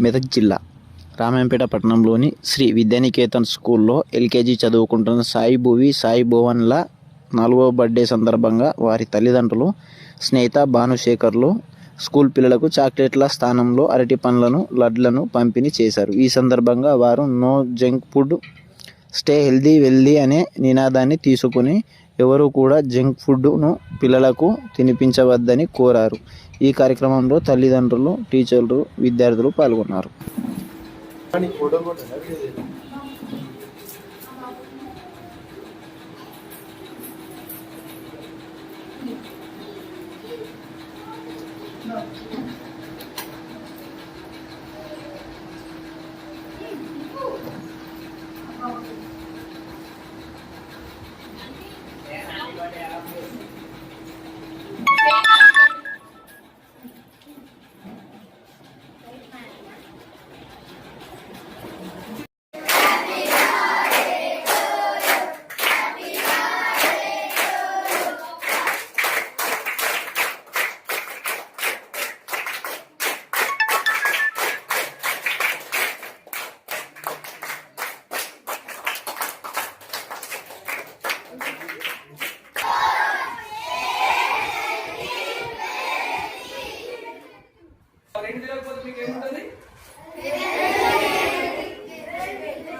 మెదక్ జిల్లా రామాయంపేట పట్టణంలోని శ్రీ విద్యానికేతన్ స్కూల్లో ఎల్కేజీ చదువుకుంటున్న సాయి భువి సాయి భువన్ల నాలుగవ బర్త్డే సందర్భంగా వారి తల్లిదండ్రులు స్నేహిత భానుశేఖర్లు స్కూల్ పిల్లలకు చాక్లెట్ల స్థానంలో అరటి పండ్లను లడ్లను పంపిణీ చేశారు. ఈ సందర్భంగా వారు no junk food stay healthy wealthy అనే నినాదాన్ని తీసుకుని ఎవరు కూడా జంక్ ఫుడ్ను పిల్లలకు తినిపించవద్దని కోరారు. ఈ కార్యక్రమంలో తల్లిదండ్రులు టీచర్లు విద్యార్థులు పాల్గొన్నారు. రెండు తెలియకపోతే మీకు ఏముంటుంది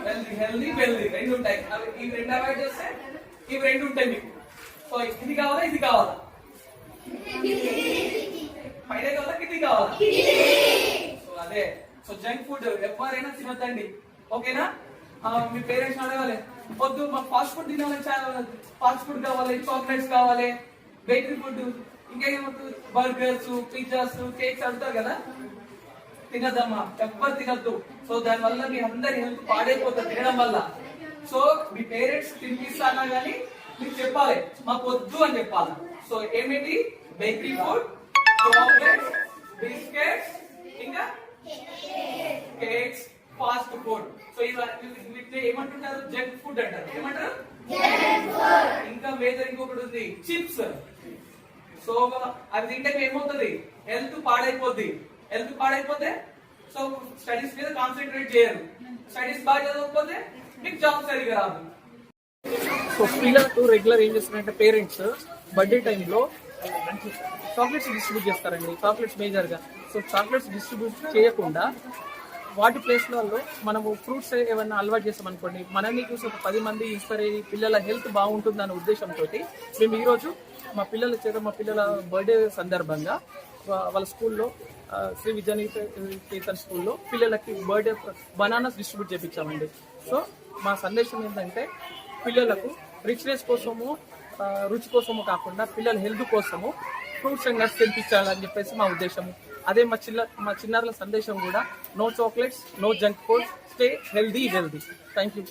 హెల్దీ హెల్దీ వెల్దీ రెండు ఉంటాయి. అవి ఇవి రెండు అవాయిడ్ చేస్తే ఇవి రెండు ఉంటాయి మీకు. సో ఇది కావాలా ఇది కావాలా? పైన కావాలా ఇది కావాలా? సో అదే. సో జంక్ ఫుడ్ ఎవరైనా తినొద్దండి. ఓకేనా? మీ పేరెంట్స్ అడగాలి. వద్దు మాకు ఫాస్ట్ ఫుడ్ తినాలని చాలా ఫాస్ట్ ఫుడ్ కావాలి చాక్లెట్స్ కావాలి బేకరీ ఫుడ్ ఇంకా బర్గర్స్ పిజ్జాస్ కేక్స్ అంటారు కదా? తినదమ్మా ఎవ్వరు తినద్దు. సో దాని వల్ల మీ అందరి హెల్త్ పాడైపోతుంది తినడం వల్ల. సో మీ పేరెంట్స్ తినిపిస్తానా కానీ మీరు చెప్పాలి మాకు వద్దు అని చెప్పాలి. సో ఏమిటి? బేకరీ ఫుడ్ చాక్లెట్స్ బిస్కెట్స్ ఇంకా కేక్స్ ఫాస్ట్ ఫుడ్. సో వీటిని ఏమంటుంటారు? జంక్ ఫుడ్ అంటారు. ఏమంటారు? సో అవి తింటే ఏమవుతుంది? హెల్త్ పాడైపోద్ది. హెల్త్ పాడైపోతే సో స్టడీస్ మీద కాన్సన్ట్రేట్ చేయరు. స్టడీస్ బాగా చదవకపోతే మీకు జాబ్ సరిగా రాదు. సో పిల్లలకు రెగ్యులర్ ఏం చేస్తారంటే పేరెంట్స్ బర్త్డే టైంలో చాక్లెట్స్ డిస్ట్రిబ్యూట్ చేస్తారండి. చాక్లెట్స్ మేజర్గా సో చాక్లెట్స్ డిస్ట్రిబ్యూట్ చేయకుండా వాటి ప్లేస్లలో మనము ఫ్రూట్స్ ఏమైనా అలవాటు చేస్తాం అనుకోండి మనల్ని చూసి ఒక పది మంది ఇన్స్పైర్ అయ్యి పిల్లల హెల్త్ బాగుంటుంది అనే ఉద్దేశంతో మేము ఈరోజు మా పిల్లల చేత మా పిల్లల బర్త్డే సందర్భంగా వాళ్ళ స్కూల్లో శ్రీ విద్యానికేతన్ స్కూల్లో పిల్లలకి బర్త్డే బనానాస్ డిస్ట్రిబ్యూట్ చేయించామండి సో మా సందేశం ఏంటంటే పిల్లలకు రిచ్నెస్ కోసము రుచి కోసము కాకుండా పిల్లల హెల్త్ కోసము ఫ్రూట్స్ అండ్ నట్స్ తినిపించాలని చెప్పేసి మా ఉద్దేశము అదే మా చిన్న మా చిన్నారుల సందేశం కూడా no chocolates no junk food stay healthy healthy thank you